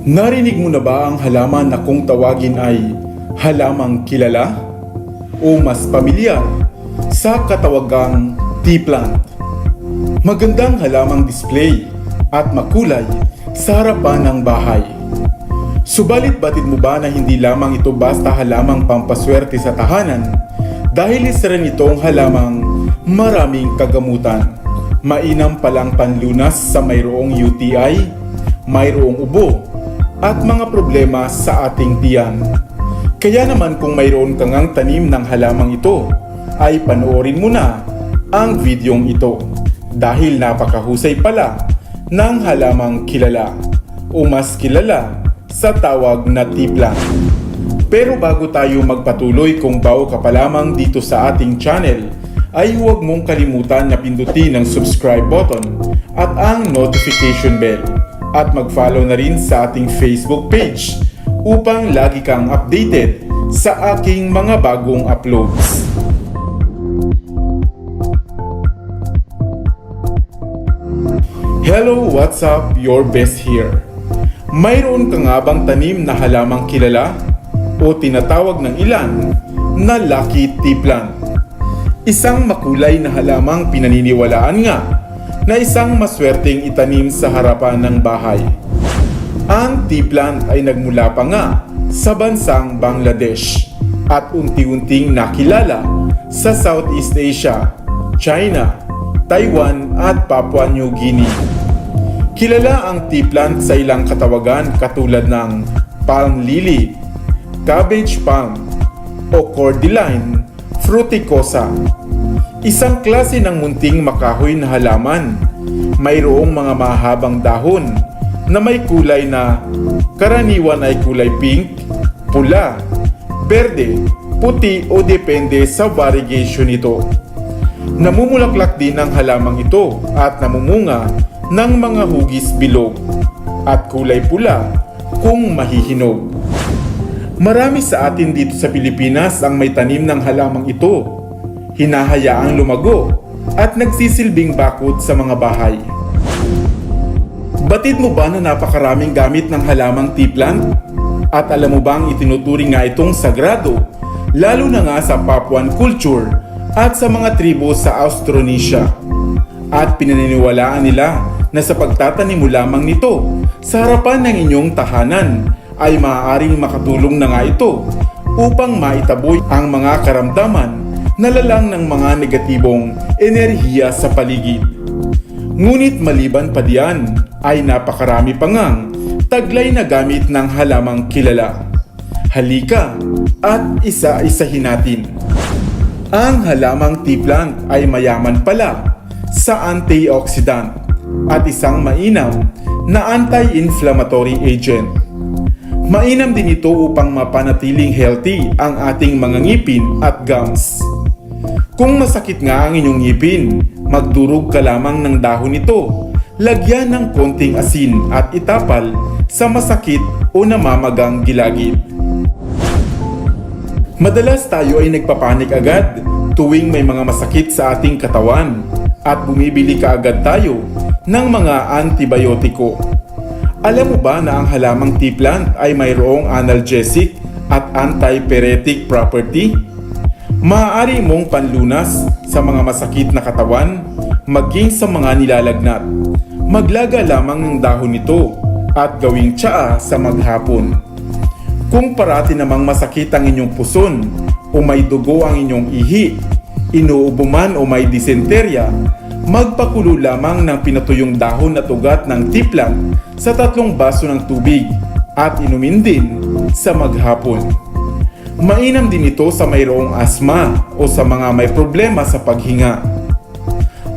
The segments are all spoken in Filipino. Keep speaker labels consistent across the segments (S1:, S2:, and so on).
S1: Narinig mo na ba ang halaman na kung tawagin ay halamang kilala o mas pamilyar sa katawagang tea plant? Magandang halamang display at makulay sa harapan ng bahay. Subalit batid mo ba na hindi lamang ito basta halamang pampaswerte sa tahanan dahil isa rin itong halamang maraming kagamutan. Mainam palang panlunas sa mayroong UTI, mayroong ubo, at mga problema sa ating tiyan. Kaya naman kung mayroon kang ang tanim ng halamang ito, ay panoorin mo na ang videong ito dahil napakahusay pala ng halamang kilala o mas kilala sa tawag na tipla. Pero bago tayo magpatuloy kung bago ka pa lamang dito sa ating channel, ay huwag mong kalimutan na pindutin ang subscribe button at ang notification bell at mag-follow na rin sa ating Facebook page upang lagi kang updated sa aking mga bagong uploads. Hello, what's up? Your best here. Mayroon ka nga bang tanim na halamang kilala o tinatawag ng ilan na lucky tea plant? Isang makulay na halamang pinaniniwalaan nga na isang maswerteng itanim sa harapan ng bahay. Ang tea plant ay nagmula pa nga sa bansang Bangladesh at unti-unting nakilala sa Southeast Asia, China, Taiwan at Papua New Guinea. Kilala ang tea plant sa ilang katawagan katulad ng palm lily, cabbage palm, o cordyline fruticosa. Isang klase ng munting makahoy na halaman. Mayroong mga mahabang dahon na may kulay na karaniwan ay kulay pink, pula, berde, puti o depende sa variegation nito. Namumulaklak din ang halamang ito at namumunga ng mga hugis bilog at kulay pula kung mahihinog. Marami sa atin dito sa Pilipinas ang may tanim ng halamang ito. Hinahayaang lumago at nagsisilbing bakod sa mga bahay. Batid mo ba na napakaraming gamit ng halamang tea plant? At alam mo bang itinuturing nga itong sagrado, lalo na nga sa Papuan culture at sa mga tribo sa Austronesia. At pinaniniwalaan nila na sa pagtatanim mo lamang nito sa harapan ng inyong tahanan ay maaaring makatulong na nga ito upang maitaboy ang mga karamdaman na lalang ng mga negatibong enerhiya sa paligid. Ngunit maliban pa diyan ay napakarami pa ngang taglay na gamit ng halamang kilala. Halika at isa-isahin natin. Ang halamang tea plant ay mayaman pala sa antioxidant at isang mainam na anti-inflammatory agent. Mainam din ito upang mapanatiling healthy ang ating mga ngipin at gums. Kung masakit nga ang inyong ngipin, magdurog ka lamang ng dahon nito. Lagyan ng konting asin at itapal sa masakit o namamagang gilagid. Madalas tayo ay nagpapanik agad tuwing may mga masakit sa ating katawan at bumibili ka agad tayo ng mga antibiotiko. Alam mo ba na ang halamang tea plant ay mayroong analgesic at antipyretic property? Maaari mong panlunas sa mga masakit na katawan maging sa mga nilalagnat. Maglaga lamang ng dahon nito at gawing tsaa sa maghapon. Kung parati namang masakit ang inyong puson o may dugo ang inyong ihi, inuubo man o may disenterya, magpakulo lamang ng pinatuyong dahon at ugat ng tiplang sa tatlong baso ng tubig at inumin din sa maghapon. Mainam din ito sa mayroong asma o sa mga may problema sa paghinga.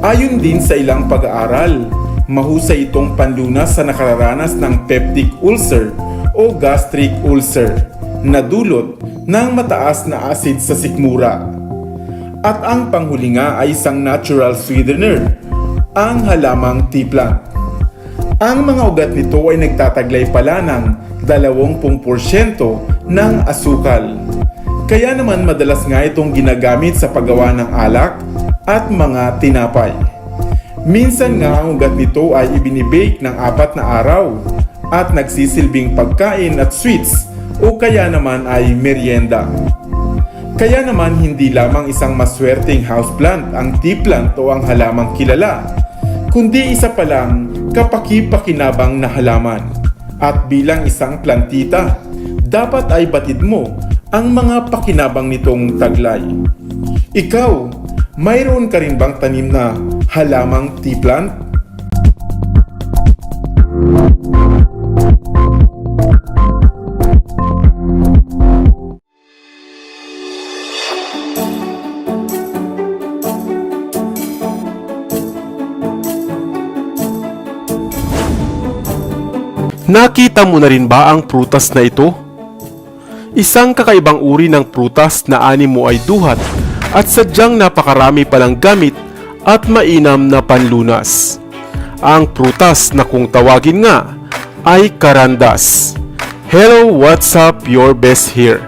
S1: Ayon din sa ilang pag-aaral, mahusay itong panlunas sa nakararanas ng peptic ulcer o gastric ulcer na dulot ng mataas na acid sa sikmura. At ang panghuli nga ay isang natural sweetener, ang halamang tea. Ang mga ugat nito ay nagtataglay pala ng 20% ng asukal. Kaya naman madalas nga itong ginagamit sa paggawa ng alak at mga tinapay. Minsan nga ang ugat nito ay ibinibake ng apat na araw at nagsisilbing pagkain at sweets o kaya naman ay merienda. Kaya naman hindi lamang isang maswerteng houseplant ang tea plant o ang halamang kilala, kundi isa pa lang kapaki-pakinabang na halaman. At bilang isang plantita, dapat ay batid mo ang mga pakinabang nitong taglay. Ikaw, mayroon ka rin bang tanim na halamang tea plant?
S2: Nakita mo na rin ba ang prutas na ito? Isang kakaibang uri ng prutas na ani mo ay duhat at sadyang napakarami palang gamit at mainam na panlunas. Ang prutas na kung tawagin nga ay karandas. Hello, what's up? Your best here.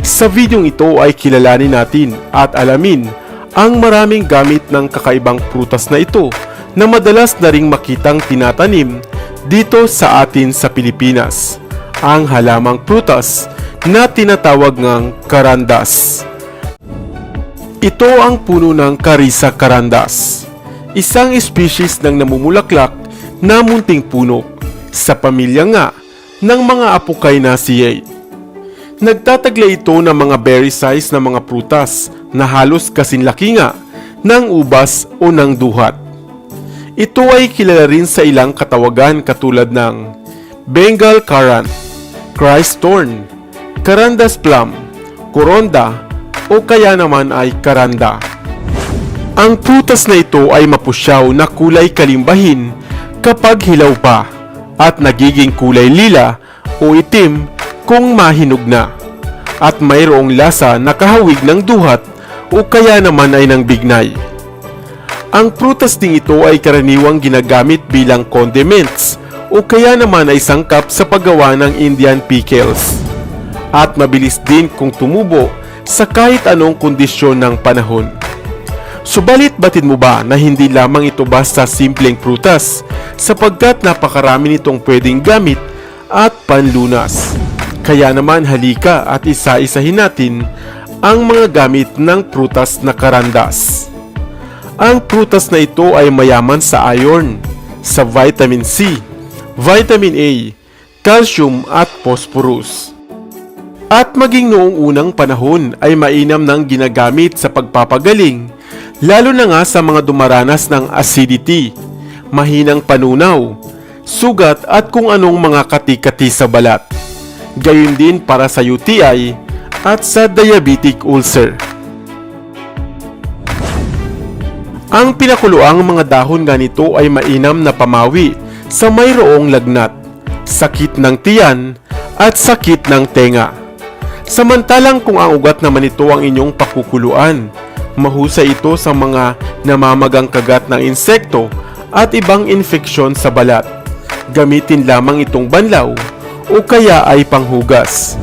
S2: Sa videong ito ay kilalanin natin at alamin ang maraming gamit ng kakaibang prutas na ito na madalas na ring makitang tinatanim dito sa atin sa Pilipinas. Ang halamang prutas na tinatawag ngang karandas. Ito ang puno ng Carissa carandas, isang species ng namumulaklak na munting puno sa pamilya nga ng mga Apocynaceae. Nagtataglay ito ng mga berry size na mga prutas na halos kasinlaki nga ng ubas o ng duhat. Ito ay kilala rin sa ilang katawagan katulad ng Bengal Currant, Christ Thorn, Carandas Plum, Coronda o kaya naman ay Karanda. Ang prutas na ito ay mapusyaw na kulay kalimbahin kapag hilaw pa at nagiging kulay lila o itim kung mahinog na at mayroong lasa na kahawig ng duhat o kaya naman ay ng bignay. Ang prutas ding ito ay karaniwang ginagamit bilang condiments o kaya naman ay sangkap sa paggawa ng Indian pickles. At mabilis din kung tumubo sa kahit anong kondisyon ng panahon. Subalit batid mo ba na hindi lamang ito basta simpleng prutas sapagkat napakarami nitong pwedeng gamit at panlunas. Kaya naman halika at isa-isahin natin ang mga gamit ng prutas na karandas. Ang prutas na ito ay mayaman sa iron, sa vitamin C, vitamin A, calcium at phosphorus. At maging noong unang panahon ay mainam nang ginagamit sa pagpapagaling, lalo na nga sa mga dumaranas ng acidity, mahinang panunaw, sugat at kung anong mga kati-kati sa balat. Gayun din para sa UTI at sa diabetic ulcer. Ang pinakuluang mga dahon ganito ay mainam na pamawi sa mayroong lagnat, sakit ng tiyan at sakit ng tenga. Samantalang kung ang ugat naman ito ang inyong pakukuluan, mahusay ito sa mga namamagang kagat ng insekto at ibang infeksyon sa balat. Gamitin lamang itong banlaw o kaya ay panghugas.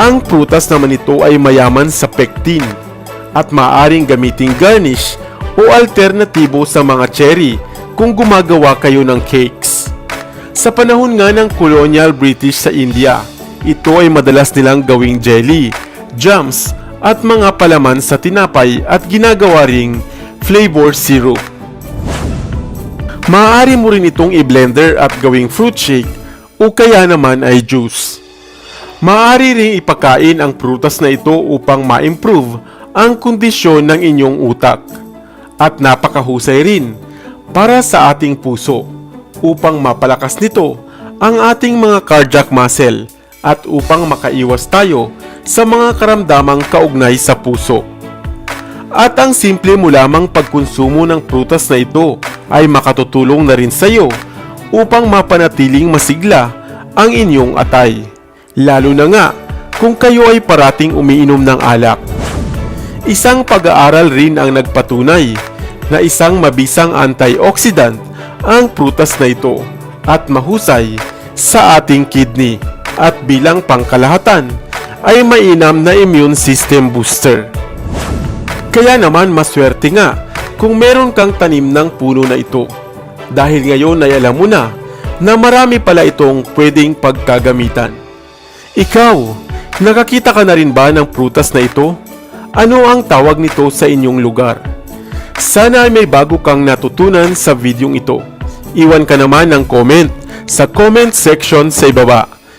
S2: Ang prutas naman ito ay mayaman sa pectin at maaring gamiting garnish o alternatibo sa mga cherry kung gumagawa kayo ng cakes. Sa panahon nga ng colonial British sa India, ito ay madalas nilang gawing jelly, jams at mga palaman sa tinapay at ginagawa ring flavor syrup. Maaari mo rin itong i-blender at gawing fruit shake o kaya naman ay juice. Maaari ring ipakain ang prutas na ito upang ma-improve ang kondisyon ng inyong utak. At napakahusay rin para sa ating puso upang mapalakas nito ang ating mga cardiac muscle at upang makaiwas tayo sa mga karamdamang kaugnay sa puso. At ang simple mo lamang pagkonsumo ng prutas na ito ay makatutulong na rin sa iyo upang mapanatiling masigla ang inyong atay. Lalo na nga kung kayo ay parating umiinom ng alak. Isang pag-aaral rin ang nagpatunay na isang mabisang antioxidant ang prutas na ito at mahusay sa ating kidney at bilang pangkalahatan ay mainam na immune system booster. Kaya naman maswerte nga kung meron kang tanim ng puno na ito. Dahil ngayon ay alam mo na na marami pala itong pwedeng pagkagamitan. Ikaw, nakakita ka na rin ba ng prutas na ito? Ano ang tawag nito sa inyong lugar? Sana ay may bago kang natutunan sa videong ito. Iwan ka naman ng comment sa comment section sa ibaba.